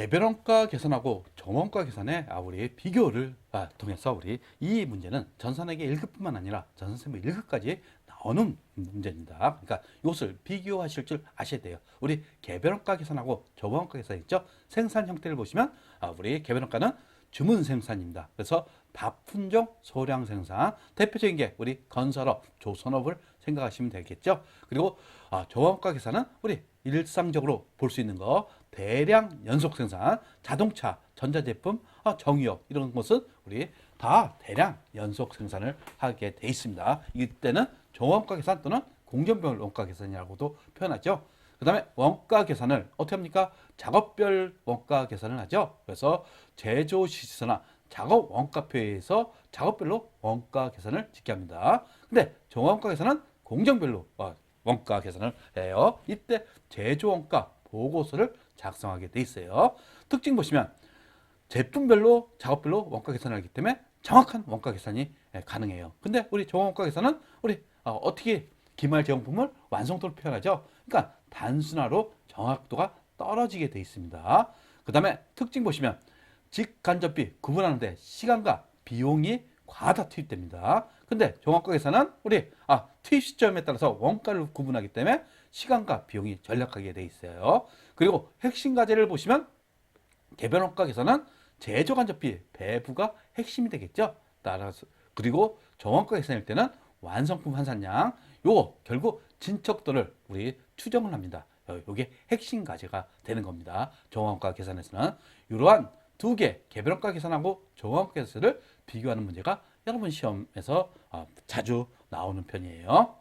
개별원가 계산하고 정원가 계산의 아, 우리 비교를 아, 통해서 우리 이 문제는 전산에게 1급뿐만 아니라 전산세무 1급까지 나오는 문제입니다. 그러니까 이것을 비교하실 줄 아셔야 돼요. 우리 개별원가 계산하고 정원가 계산 있죠? 생산 형태를 보시면 아, 우리 개별원가는 주문 생산입니다. 그래서 다품종 소량 생산 대표적인 게 우리 건설업, 조선업을 생각하시면 되겠죠. 그리고 아, 저원가 계산은 우리 일상적으로 볼 수 있는 거 대량 연속 생산, 자동차, 전자제품, 아, 정유업 이런 것은 우리 다 대량 연속 생산을 하게 돼 있습니다. 이때는 종원가 계산 또는 공정별 원가 계산이라고도 표현하죠. 그 다음에 원가 계산을 어떻게 합니까? 작업별 원가 계산을 하죠. 그래서 제조 시세나 작업 원가표에서 작업별로 원가 계산을 짓게 합니다. 근데 종원가 계산은 공정별로 어, 원가 계산을 해요. 이때 제조 원가 보고서를 작성하게 돼 있어요. 특징 보시면 제품별로 작업별로 원가 계산을 하기 때문에 정확한 원가 계산이 예, 가능해요. 근데 우리 종원가 계산은 우리 어, 어떻게 기말 제공품을 완성도를 표현하죠. 그러니까 단순화로 정확도가 떨어지게 돼 있습니다. 그 다음에 특징 보시면 직간접비 구분하는데 시간과 비용이 과다 투입됩니다. 근데 계산은 우리 아 투입 시점에 따라서 원가를 구분하기 때문에 시간과 비용이 절약하게 돼 있어요. 그리고 핵심 과제를 보시면 개별 원가 계산은 제조 간접비 배부가 핵심이 되겠죠. 따라서 그리고 정원가 계산일 때는 완성품 환산량 요거 결국 진척도를 우리 추정을 합니다. 요- 요게 핵심 과제가 되는 겁니다. 정원가 계산에서는 이러한 두 개 개별원가 계산하고 정원가 계산을 비교하는 문제가 여러분 시험에서 어, 자주 나오는 편이에요.